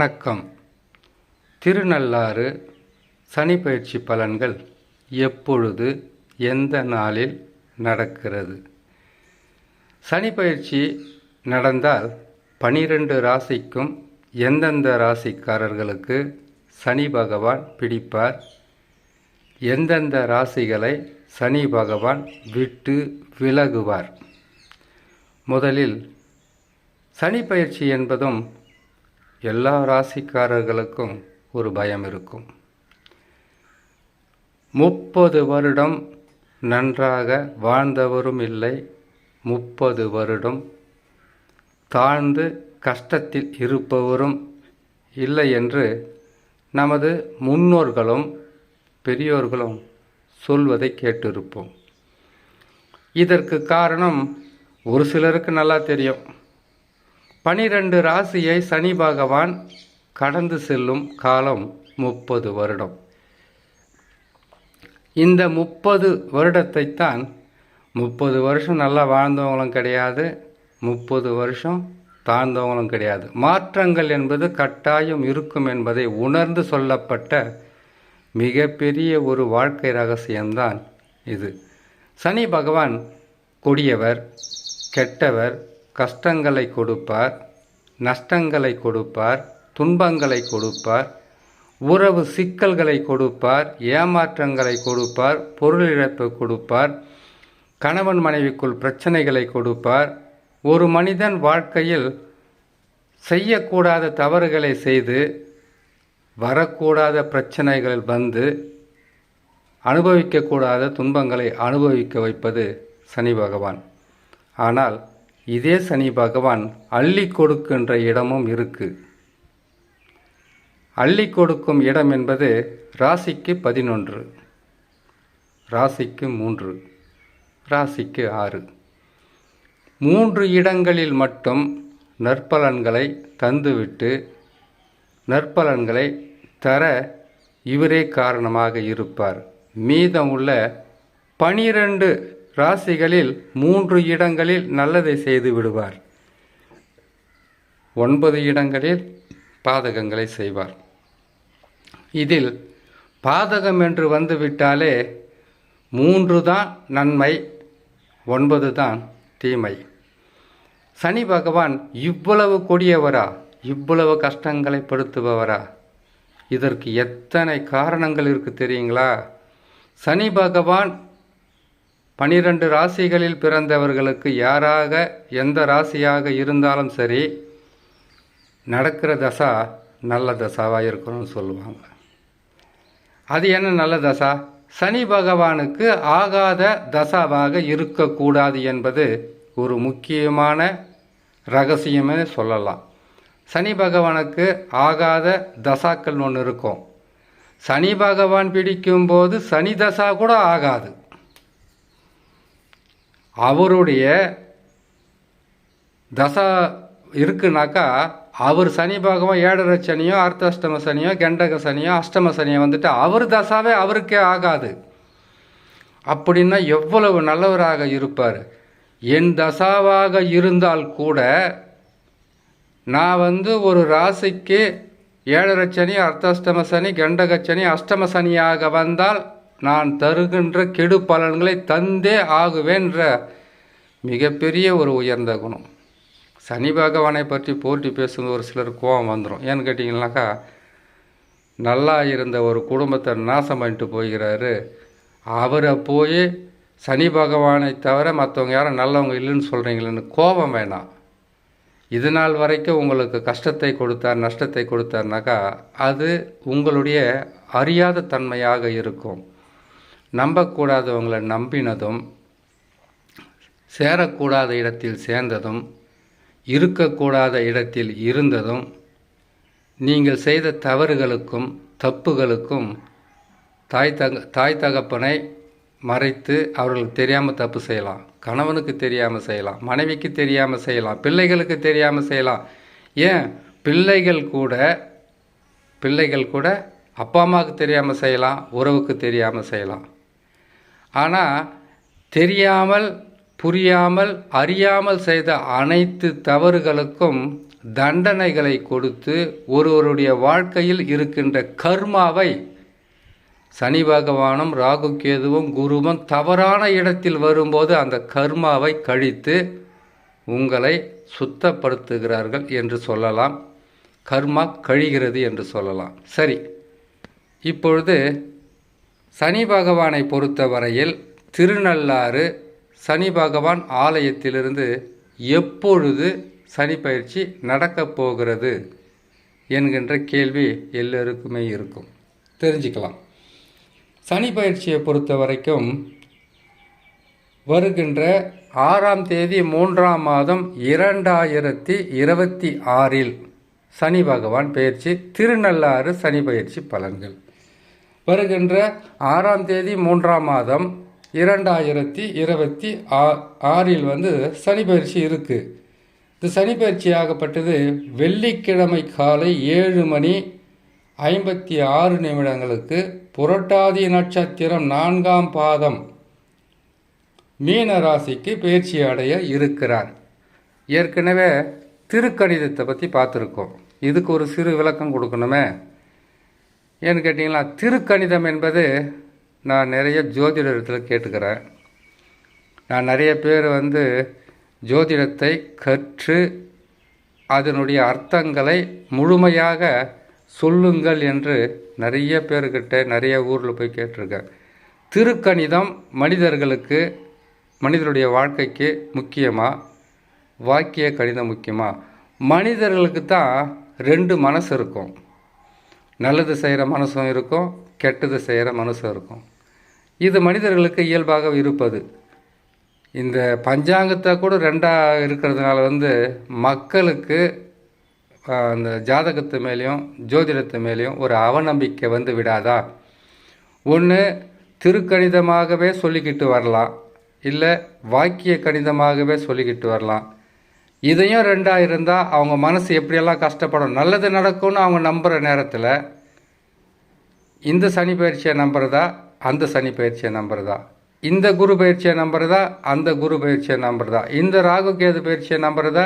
வணக்கம். திருநள்ளாறு சனி பயிற்சி பலன்கள் எப்பொழுது எந்த நாளில் நடக்கிறது? சனி பயிற்சி நடந்தால் பனிரெண்டு ராசிக்கும் எந்தெந்த ராசிக்காரர்களுக்கு சனி பகவான் பிடிப்பார்? எந்தெந்த ராசிகளை சனி பகவான் விட்டு விலகுவார்? முதலில் சனி பயிற்சி என்பதும் எல்லா ராசிக்காரர்களுக்கும் ஒரு பயம் இருக்கும். முப்பது வருடம் நன்றாக வாழ்ந்தவரும் இல்லை முப்பது வருடம் தாழ்ந்து கஷ்டத்தில் இருப்பவரும் இல்லை என்று நமது முன்னோர்களும் பெரியோர்களும் சொல்வதை கேட்டிருப்போம். இதற்கு காரணம் ஒரு சிலருக்கு நல்லா தெரியும். பனிரெண்டு ராசியை சனி பகவான் கடந்து செல்லும் காலம் முப்பது வருடம். இந்த முப்பது வருடத்தைத்தான் முப்பது வருஷம் நல்லா வாழ்ந்தவங்களும் கிடையாது முப்பது வருஷம் தாழ்ந்தவங்களும் கிடையாது. மாற்றங்கள் என்பது கட்டாயம் இருக்கும் என்பதை உணர்ந்து சொல்லப்பட்ட மிகப்பெரிய ஒரு வாழ்க்கை ரகசியம்தான் இது. சனி பகவான் கொடியவர் கெட்டவர் கஷ்டங்களை கொடுப்பார் நஷ்டங்களை கொடுப்பார் துன்பங்களை கொடுப்பார் உறவு சிக்கல்களை கொடுப்பார் ஏமாற்றங்களை கொடுப்பார் பொருளிழப்பு கொடுப்பார் கணவன் மனைவிக்குள் பிரச்சனைகளை கொடுப்பார். ஒரு மனிதன் வாழ்க்கையில் செய்யக்கூடாத தவறுகளை செய்து வரக்கூடாத பிரச்சனைகள் வந்து அனுபவிக்கக்கூடாத துன்பங்களை அனுபவிக்க வைப்பது சனி பகவான். ஆனால் இதே சனி பகவான் அள்ளி கொடுக்கின்ற இடமும் இருக்கு. அள்ளி கொடுக்கும் இடம் என்பது ராசிக்கு பதினொன்று ராசிக்கு மூன்று ராசிக்கு ஆறு. மூன்று இடங்களில் மட்டும் நற்பலன்களை தந்துவிட்டு நற்பலன்களை தர இவரே காரணமாக இருப்பார். மீதம் உள்ள பனிரெண்டு ராசிகளில் மூன்று இடங்களில் நல்லதை செய்து விடுவார். ஒன்பது இடங்களில் பாதகங்களை செய்வார். இதில் பாதகம் என்று வந்துவிட்டாலே மூன்று தான் நன்மை ஒன்பது தான் தீமை. சனி பகவான் இவ்வளவு கொடியவரா இவ்வளவு கஷ்டங்களை படுத்துபவரா? இதற்கு எத்தனை காரணங்கள் இருக்குது தெரியுங்களா? சனி பகவான் பனிரெண்டு ராசிகளில் பிறந்தவர்களுக்கு யாராக எந்த ராசியாக இருந்தாலும் சரி நடக்கிற தசா நல்ல தசாவாக இருக்கணும்னு சொல்லுவாங்க. அது என்ன நல்ல தசா? சனி பகவானுக்கு ஆகாத தசாவாக இருக்கக்கூடாது என்பது ஒரு முக்கியமான ரகசியமே சொல்லலாம். சனி பகவானுக்கு ஆகாத தசாக்கள் ஒன்று இருக்கும். சனி பகவான் பிடிக்கும்போது சனி தசா கூட ஆகாது. அவருடைய தசா இருக்குனாக்கா அவர் சனி பகவான் ஏழரை சனியோ அர்த்தாஷ்டம சனியோ கெண்டக சனியோ அஷ்டம சனியோ வந்துட்டு அவர் தசாவே அவருக்கே ஆகாது. அப்படின்னா எவ்வளவு நல்லவராக இருப்பார்? என் தசாவாக இருந்தால் கூட நான் வந்து ஒரு ராசிக்கு ஏழரை சனி அர்த்தாஷ்டம சனி கண்டக சனி அஷ்டம சனியாக வந்தால் நான் தருகின்ற கெடு பலன்களை தந்தே ஆகுவேன்ற மிகப்பெரிய ஒரு உயர்ந்த குணம். சனி பகவானை பற்றி போட்டி பேசும்போது ஒரு சிலர் கோபம் வந்துடும் ஏன்னு கேட்டிங்கனாக்கா நல்லா இருந்த ஒரு குடும்பத்தை நாசம் பண்ணிட்டு போகிறாரு. அவரை போய் சனி பகவானை தவிர மற்றவங்க யாரும் நல்லவங்க இல்லைன்னு சொல்கிறீங்களேன்னு கோபம் வேணாம். இது நாள் வரைக்கும் உங்களுக்கு கஷ்டத்தை கொடுத்தார் நஷ்டத்தை கொடுத்தார்னாக்கா அது உங்களுடைய அறியாத தன்மையாக இருக்கும். நம்பக்கூடாதவங்களை நம்பினதும் சேரக்கூடாத இடத்தில் சேர்ந்ததும் இருக்கக்கூடாத இடத்தில் இருந்ததும் நீங்கள் செய்த தவறுகளுக்கும் தப்புகளுக்கும் தாய் தக தாய் தகப்பனை மறைத்து அவர்களுக்கு தெரியாமல் தப்பு செய்யலாம். கணவனுக்கு தெரியாமல் செய்யலாம். மனைவிக்கு தெரியாமல் செய்யலாம். பிள்ளைகளுக்கு தெரியாமல் செய்யலாம். ஏன்? பிள்ளைகள் கூட பிள்ளைகள் கூட அப்பா அம்மாவுக்கு தெரியாமல் செய்யலாம் உறவுக்கு தெரியாமல் செய்யலாம். ஆனால் தெரியாமல் புரியாமல் அறியாமல் செய்த அனைத்து தவறுகளுக்கும் தண்டனைகளை கொடுத்து ஒருவருடைய வாழ்க்கையில் இருக்கின்ற கர்மாவை சனி பகவானும் ராகு கேதுவும் குருவும் தவறான இடத்தில் வரும்போது அந்த கர்மாவை கழித்து உங்களை சுத்தப்படுத்துகிறார்கள் என்று சொல்லலாம். கர்மா கழிகிறது என்று சொல்லலாம். சரி இப்பொழுது சனி பகவானை பொறுத்தவரையில் திருநள்ளாறு சனி பகவான் ஆலயத்திலிருந்து எப்பொழுது சனி பயிற்சி நடக்கப் போகிறது என்கின்ற கேள்வி எல்லோருக்குமே இருக்கும். தெரிஞ்சுக்கலாம். சனி பயிற்சியை பொறுத்த வரைக்கும் வருகின்ற ஆறாம் தேதி மூன்றாம் மாதம் இரண்டாயிரத்தி இருபத்தி ஆறில் சனி பகவான் பயிற்சி திருநள்ளாறு சனி பயிற்சி பலன்கள். வருகின்ற ஆறாம் தேதி மூன்றாம் மாதம் இரண்டாயிரத்தி இருபத்தி ஆ ஆறில் வந்து சனி பயிற்சி இருக்குது இந்த சனி பயிற்சி ஆகப்பட்டது வெள்ளிக்கிழமை காலை ஏழு மணி ஐம்பத்தி ஆறு நிமிடங்களுக்கு புரட்டாதி நட்சத்திரம் நான்காம் பாதம் மீன ராசிக்கு பயிற்சி அடைய இருக்கிறார். ஏற்கனவே திருக்கணிதத்தை பற்றி பார்த்துருக்கோம். இதுக்கு ஒரு சிறு விளக்கம் கொடுக்கணுமே. ஏன்னு கேட்டிங்களா திருக்கணிதம் என்பது நான் நிறைய ஜோதிடத்தில் கேட்டுக்கிறேன். நான் நிறைய பேர் வந்து ஜோதிடத்தை கற்று அதனுடைய அர்த்தங்களை முழுமையாக சொல்லுங்கள் என்று நிறைய பேர்கிட்ட நிறைய ஊரில் போய் கேட்டிருக்கேன். திருக்கணிதம் மனிதர்களுக்கு மனிதனுடைய வாழ்க்கைக்கு முக்கியமாக வாக்கிய கணிதம் முக்கியமாக மனிதர்களுக்கு தான் ரெண்டு மனசு இருக்கும். நல்லது செய்கிற மனசும் இருக்கும் கெட்டது செய்கிற மனசும் இருக்கும். இது மனிதர்களுக்கு இயல்பாக இருப்பது. இந்த பஞ்சாங்கத்தை கூட ரெண்டாக இருக்கிறதுனால வந்து மக்களுக்கு அந்த ஜாதகத்து மேலேயும் ஜோதிடத்து மேலேயும் ஒரு அவநம்பிக்கை வந்து விடாதா? ஒன்று திருக்கணிதமாகவே சொல்லிக்கிட்டு வரலாம். இல்லை வாக்கிய கணிதமாகவே சொல்லிக்கிட்டு வரலாம். இதையும் ரெண்டாக இருந்தால் அவங்க மனசு எப்படியெல்லாம் கஷ்டப்படும் நல்லது நடக்கும்னு அவங்க நம்புகிற நேரத்தில் இந்த சனி பயிற்சியை நம்புறதா அந்த சனி பயிற்சியை நம்புறதா? இந்த குரு பயிற்சியை நம்புறதா அந்த குரு பயிற்சியை நம்புறதா? இந்த ராகு கேது பயிற்சியை நம்புறதா?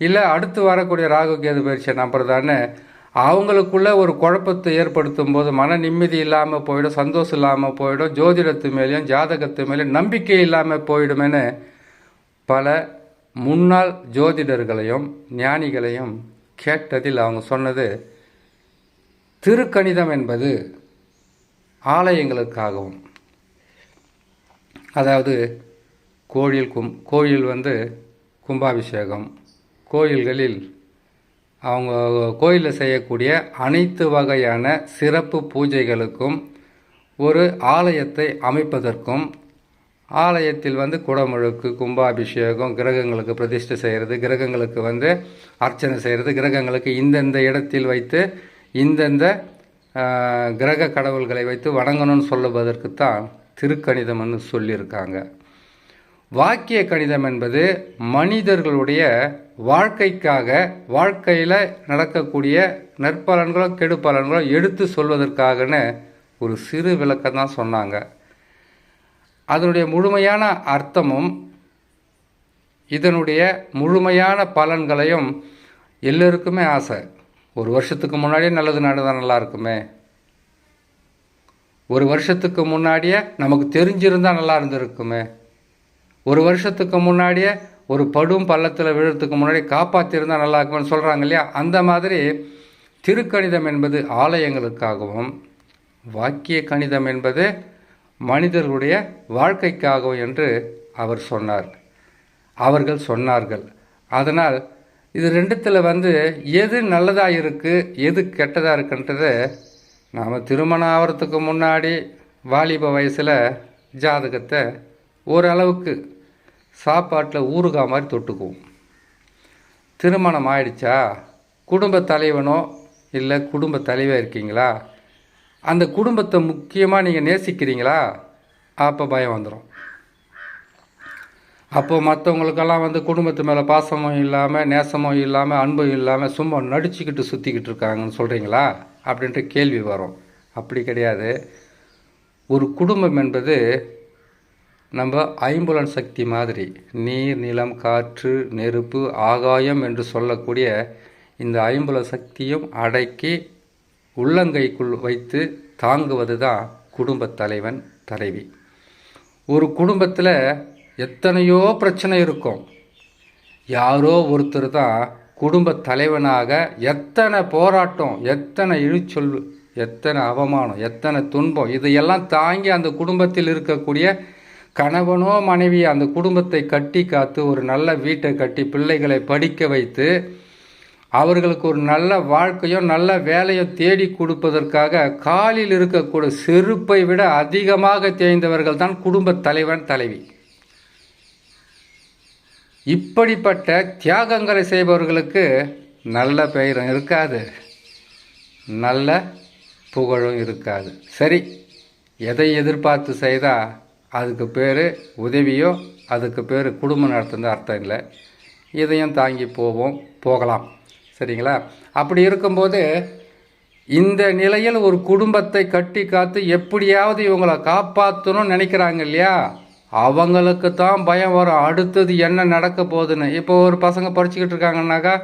இல்லை அடுத்து வரக்கூடிய ராகு கேது பயிற்சியை நம்புறதான்னு அவங்களுக்குள்ள ஒரு குழப்பத்தை ஏற்படுத்தும் போது மன நிம்மதி இல்லாமல் போயிடும் சந்தோஷம் இல்லாமல் போயிடும் ஜோதிடத்து மேலேயும் ஜாதகத்து மேலேயும் நம்பிக்கை இல்லாமல் போயிடுமேனு பல முன்னாள் ஜோதிடர்களையும் ஞானிகளையும் கேட்டதில் அவங்க சொன்னது திருக்கணிதம் என்பது ஆலயங்களுக்காகவும் அதாவது கோயில் கும் கோயில் வந்து கும்பாபிஷேகம் கோயில்களில் அவங்க கோயிலில் செய்யக்கூடிய அனைத்து வகையான சிறப்பு பூஜைகளுக்கும் ஒரு ஆலயத்தை அமைப்பதற்கும் ஆலயத்தில் வந்து குடமுழுக்கு கும்பாபிஷேகம் கிரகங்களுக்கு பிரதிஷ்டை செய்கிறது கிரகங்களுக்கு வந்து அர்ச்சனை செய்கிறது கிரகங்களுக்கு இந்தந்த இடத்தில் வைத்து இந்தந்த கிரக கடவுள்களை வைத்து வணங்கணும்னு சொல்லுவதற்கு தான் திருக்கணிதம்னு சொல்லியிருக்காங்க. வாக்கிய கணிதம் என்பது மனிதர்களுடைய வாழ்க்கைக்காக வாழ்க்கையில் நடக்கக்கூடிய நற்பலன்களோ கெடுப்பலன்களோ எடுத்து சொல்வதற்காகன்னு ஒரு சிறு விளக்கம் தான் சொன்னாங்க. அதனுடைய முழுமையான அர்த்தமும் இதனுடைய முழுமையான பலன்களையும் எல்லோருக்குமே ஆசை. ஒரு வருஷத்துக்கு முன்னாடியே நல்லது நடந்தால் நல்லா இருக்குமே. ஒரு வருஷத்துக்கு முன்னாடியே நமக்கு தெரிஞ்சிருந்தால் நல்லா இருந்திருக்குமே. ஒரு வருஷத்துக்கு முன்னாடியே ஒரு படும் பள்ளத்தில் விழுறதுக்கு முன்னாடி காப்பாற்றிருந்தால் நல்லா இருக்கும்னு சொல்கிறாங்க இல்லையா? அந்த மாதிரி திருக்கணிதம் என்பது ஆலயங்களுக்காகவும் வாக்கிய கணிதம் என்பது மனிதர்களுடைய வாழ்க்கைக்காகவும் என்று அவர் சொன்னார். அவர்கள் சொன்னார்கள். அதனால் இது ரெண்டுத்தில் வந்து எது நல்லதாக இருக்குது எது கெட்டதாக இருக்குன்றத நாம் திருமணம் ஆகிறதுக்கு முன்னாடி வாலிப வயசில் ஜாதகத்தை ஓரளவுக்கு சாப்பாட்டில் ஊறுகா மாதிரி தொட்டுக்குவோம். திருமணம் ஆயிடுச்சா? குடும்ப தலைவனோ இல்லை குடும்ப தலைவர் இருக்கீங்களா? அந்த குடும்பத்தை முக்கியமாக நீங்கள் நேசிக்கிறீங்களா? அப்போ பயம் வந்துடும் அப்போது மற்றவங்களுக்கெல்லாம் வந்து குடும்பத்து மேலே பாசமும் இல்லாமல் நேசமும் இல்லாமல் அன்பும் இல்லாமல் சும்மா நடிச்சுக்கிட்டு சுற்றிக்கிட்டு இருக்காங்கன்னு சொல்கிறீங்களா அப்படின்ட்டு கேள்வி வரும். அப்படி கிடையாது. ஒரு குடும்பம் என்பது நம்ம ஐம்புலன் சக்தி மாதிரி நீர் நிலம் காற்று நெருப்பு ஆகாயம் என்று சொல்லக்கூடிய இந்த ஐம்புல சக்தியும் அடக்கி உள்ளங்கைக்குள் வைத்து தாங்குவது தான் குடும்பத் தலைவன் தலைவி. ஒரு குடும்பத்தில் எத்தனையோ பிரச்சனை இருக்கும். யாரோ ஒருத்தர் தான் குடும்ப தலைவனாக எத்தனை போராட்டம் எத்தனை இழிச்சொல் எத்தனை அவமானம் எத்தனை துன்பம் இதையெல்லாம் தாங்கி அந்த குடும்பத்தில் இருக்கக்கூடிய கணவனோ மனைவி அந்த குடும்பத்தை கட்டி காத்து ஒரு நல்ல வீட்டை கட்டி பிள்ளைகளை படிக்க வைத்து அவர்களுக்கு ஒரு நல்ல வாழ்க்கையும் நல்ல வேலையும் தேடி கொடுப்பதற்காக காலில் இருக்கக்கூடிய செருப்பை விட அதிகமாக தேய்ந்தவர்கள் தான் குடும்ப தலைவன் தலைவி. இப்படிப்பட்ட தியாகங்களை செய்பவர்களுக்கு நல்ல பெயரும் இருக்காது. நல்ல புகழும் இருக்காது. சரி எதை எதிர்பார்த்து செய்தால் அதுக்கு பேர் உதவியோ அதுக்கு பேர் குடும்பம் நடத்துன்னு அர்த்தம் இல்லை. இதையும் தாங்கி போவோம் போகலாம். சரிங்களா? அப்படி இருக்கும்போது இந்த நிலையில் ஒரு குடும்பத்தை கட்டி காத்து எப்படியாவது இவங்களை காப்பாற்றணும்னு நினைக்கிறாங்க இல்லையா? அவங்களுக்கு தான் பயம் வரும். அடுத்தது என்ன நடக்க போகுதுன்னு. இப்போ ஒரு பசங்க படிச்சுக்கிட்டு இருக்காங்கன்னாக்கா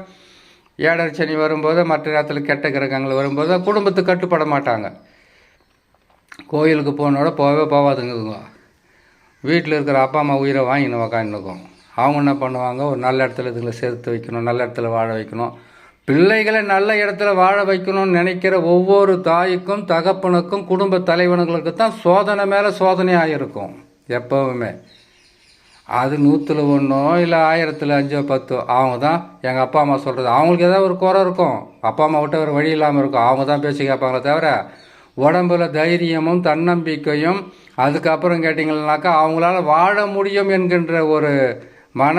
ஏடர் சனி வரும்போது மற்ற நேரத்தில் கெட்ட கிரகங்கள் வரும்போது குடும்பத்துக்கு கட்டுப்பட மாட்டாங்க. கோயிலுக்கு போனோட போகவே போகாதுங்க வீட்டில் இருக்கிற அப்பா அம்மா உயிரை வாங்கின்னு உக்காந்துக்கும். அவங்க என்ன பண்ணுவாங்க? ஒரு நல்ல இடத்துல இதுங்களை சேர்த்து வைக்கணும் நல்ல இடத்துல வாழ வைக்கணும். பிள்ளைகளை நல்ல இடத்துல வாழ வைக்கணும்னு நினைக்கிற ஒவ்வொரு தாய்க்கும் தகப்பனுக்கும் குடும்ப தலைவனுங்களுக்கு தான் சோதனை மேலே சோதனையாக இருக்கும் எப்போவுமே. அது நூற்றில் ஒன்றோ இல்லை ஆயிரத்தில் அஞ்சோ பத்தோ அவங்க தான் எங்கள் அப்பா அம்மா சொல்கிறது அவங்களுக்கு ஏதாவது ஒரு குறை இருக்கும். அப்பா அம்மா விட்ட ஒரு வழி இல்லாமல் இருக்கும். அவங்க தான் பேசி கேட்பாங்களே தவிர உடம்புல தைரியமும் தன்னம்பிக்கையும் அதுக்கப்புறம் கேட்டிங்கன்னாக்கா அவங்களால வாழ முடியும் என்கின்ற ஒரு மன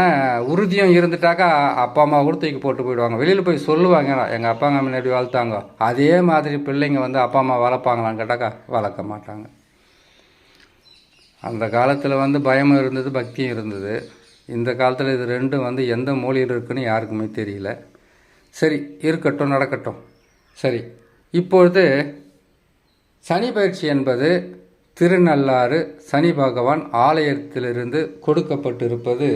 உறுதியும் இருந்துட்டாக்கா அப்பா அம்மா கூட தூக்கி போட்டு போயிடுவாங்க. வெளியில் போய் சொல்லுவாங்க எங்கள் அப்பா அம்மா முன்னாடி வளர்த்தாங்க அதே மாதிரி பிள்ளைங்க வந்து அப்பா அம்மா வளர்ப்பாங்களான்னு கேட்டாக்கா வளர்க்க மாட்டாங்க. அந்த காலத்தில் வந்து பயமும் இருந்தது பக்தியும் இருந்தது. இந்த காலத்தில் இது ரெண்டும் வந்து எந்த மூலையில் இருக்குன்னு யாருக்குமே தெரியல. சரி இருக்கட்டும் நடக்கட்டும். சரி இப்பொழுது சனி பயிற்சி என்பது திருநள்ளாறு சனி பகவான் ஆலயத்திலிருந்து கொடுக்கப்பட்டிருப்பது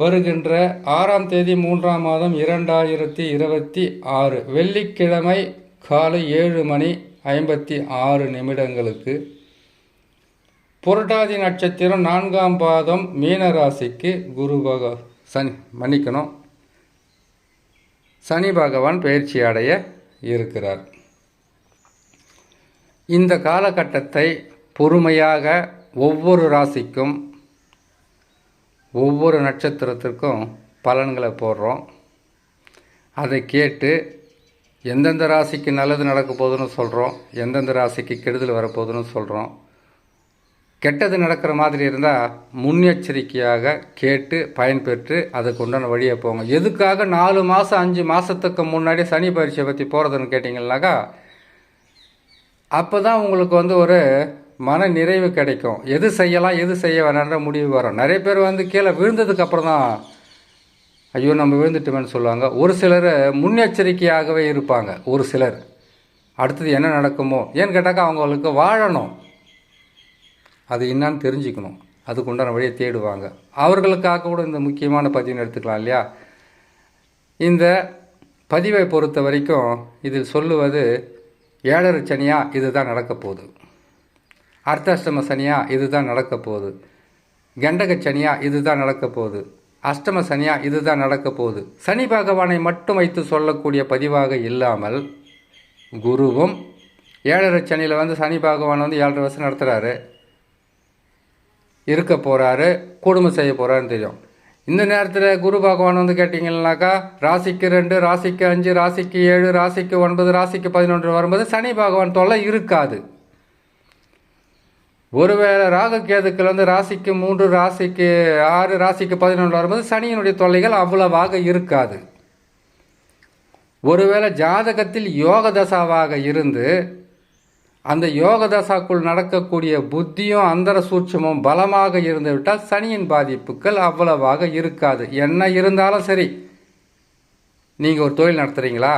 வருகின்ற ஆறாம் தேதி மூன்றாம் மாதம் இரண்டாயிரத்தி இருபத்தி ஆறு வெள்ளிக்கிழமை காலை ஏழு மணி ஐம்பத்தி ஆறு நிமிடங்களுக்கு. புரட்டாதி நட்சத்திரம் நான்காம் பாதம் மீன ராசிக்கு குரு பக சனி மன்னிக்கணும். சனி பகவான் பயிற்சி அடைய இருக்கிறார். இந்த காலகட்டத்தை பொறுமையாக ஒவ்வொரு ராசிக்கும் ஒவ்வொரு நட்சத்திரத்திற்கும் பலன்களை போடுறோம். அதை கேட்டு எந்தெந்த ராசிக்கு நல்லது நடக்க போகுதுன்னு சொல்கிறோம் எந்தெந்த ராசிக்கு கெடுதல் வரப்போகுதுன்னு சொல்கிறோம் கெட்டது நடக்கிற மாதிரி இருந்தால் முன்னெச்சரிக்கையாக கேட்டு பயன்பெற்று அதுக்கு உண்டான வழியை போங்க. எதுக்காக நாலு மாதம் அஞ்சு மாதத்துக்கு முன்னாடி சனி பயிற்சியை பற்றி போகிறதுன்னு கேட்டிங்கன்னாக்கா அப்போ தான் உங்களுக்கு வந்து ஒரு மன நிறைவு கிடைக்கும். எது செய்யலாம் எது செய்ய வேணான்ற முடிவு வரும். நிறைய பேர் வந்து கீழே விழுந்ததுக்கு அப்புறம் தான் ஐயோ நம்ம விழுந்துட்டோமேன்னு சொல்லுவாங்க. ஒரு சிலர் முன்னெச்சரிக்கையாகவே இருப்பாங்க. ஒரு சிலர். அடுத்தது என்ன நடக்குமோ? ஏன்னு கேட்டாக்கா அவங்களுக்கு வாழணும். அது என்னான்னு தெரிஞ்சுக்கணும். அதுக்கு உண்டான வழியை தேடுவாங்க. அவர்களுக்காக கூட இந்த முக்கியமான பதிவுன்னு எடுத்துக்கலாம் இல்லையா? இந்த பதிவை பொறுத்த வரைக்கும் இதில் சொல்லுவது ஏழரை சனியாக இதுதான் நடக்க போகுது. அர்த்தாஷ்டம இது இதுதான் நடக்க போகுது. கண்டக சனியா இதுதான் நடக்க போகுது. அஷ்டம சனியா இதுதான் நடக்க போகுது. சனி பகவானை மட்டும் வைத்து சொல்லக்கூடிய பதிவாக இல்லாமல் குருவும் ஏழரை சனியில் வந்து சனி பகவான் வந்து ஏழரை வருஷம் நடத்துகிறாரு இருக்க போகிறாரு குடும்பம் செய்ய போகிறாருன்னு தெரியும். இந்த நேரத்தில் குரு பகவான் வந்து கேட்டிங்கன்னாக்கா ராசிக்கு ரெண்டு ராசிக்கு அஞ்சு ராசிக்கு ஏழு ராசிக்கு ஒன்பது ராசிக்கு பதினொன்று வரும்போது சனி பகவான் தொல்லை இருக்காது. ஒருவேளை ராகு கேதுக்கள் வந்து ராசிக்கு மூன்று ராசிக்கு ஆறு ராசிக்கு பதினொன்று வரும்போது சனியினுடைய தொல்லைகள் அவ்வளவாக இருக்காது. ஒருவேளை ஜாதகத்தில் யோக தசாவாக இருந்து அந்த யோக தசாக்குள் நடக்கக்கூடிய புத்தியும் அந்தர சூட்சமும் பலமாக இருந்து விட்டால் சனியின் பாதிப்புகள் அவ்வளவாக இருக்காது. என்ன இருந்தாலும் சரி நீங்கள் ஒரு தொழில் நடத்துகிறீங்களா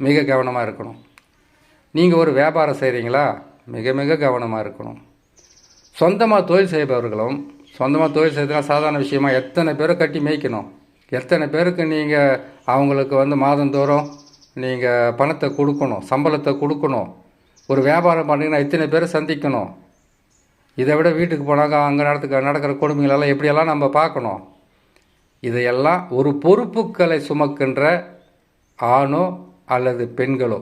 மிக கவனமாக இருக்கணும். நீங்கள் ஒரு வியாபாரம் செய்கிறீங்களா மிக மிக கவனமாக இருக்கணும். சொந்தமாக தொழில் செய்பவர்களும் சொந்தமாக தொழில் செய்யறதுலாம் சாதாரண விஷயமா எத்தனை பேரை கட்டி மேய்க்கணும்? எத்தனை பேருக்கு நீங்கள் அவங்களுக்கு வந்து மாதந்தோறும் நீங்கள் பணத்தை கொடுக்கணும் சம்பளத்தை கொடுக்கணும்? ஒரு வியாபாரம் பண்ணீங்கன்னா இத்தனை பேரை சந்திக்கணும்? இதை விட வீட்டுக்கு போனாக்கா அங்கே நடத்துக்க நடக்கிற கொடுமைகளெல்லாம் எப்படியெல்லாம் நம்ம பார்க்கணும்? இதையெல்லாம் ஒரு பொறுப்புகளை சுமக்கின்ற ஆணோ அல்லது பெண்களோ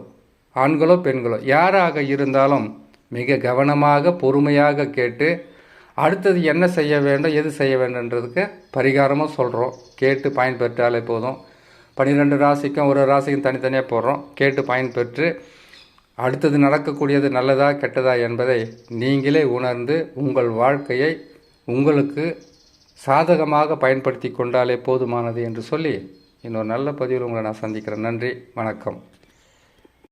ஆண்களோ பெண்களோ யாராக இருந்தாலும் மிக கவனமாக பொறுமையாக கேட்டு அடுத்தது என்ன செய்ய வேண்டும் எது செய்ய வேண்டும்ன்றதுக்கு பரிகாரமும் சொல்கிறோம் கேட்டு பயன்பெற்றாலே போதும். பன்னிரெண்டு ராசிக்கும் ஒரு ராசிக்கும் தனித்தனியாக போடுறோம். கேட்டு பயன்பெற்று அடுத்தது நடக்கக்கூடியது நல்லதா கெட்டதா என்பதை நீங்களே உணர்ந்து உங்கள் வாழ்க்கையை உங்களுக்கு சாதகமாக பயன்படுத்தி கொண்டாலே போதுமானது என்று சொல்லி இன்னொரு நல்ல பதிவில் உங்களை நான் சந்திக்கிறேன். நன்றி வணக்கம்.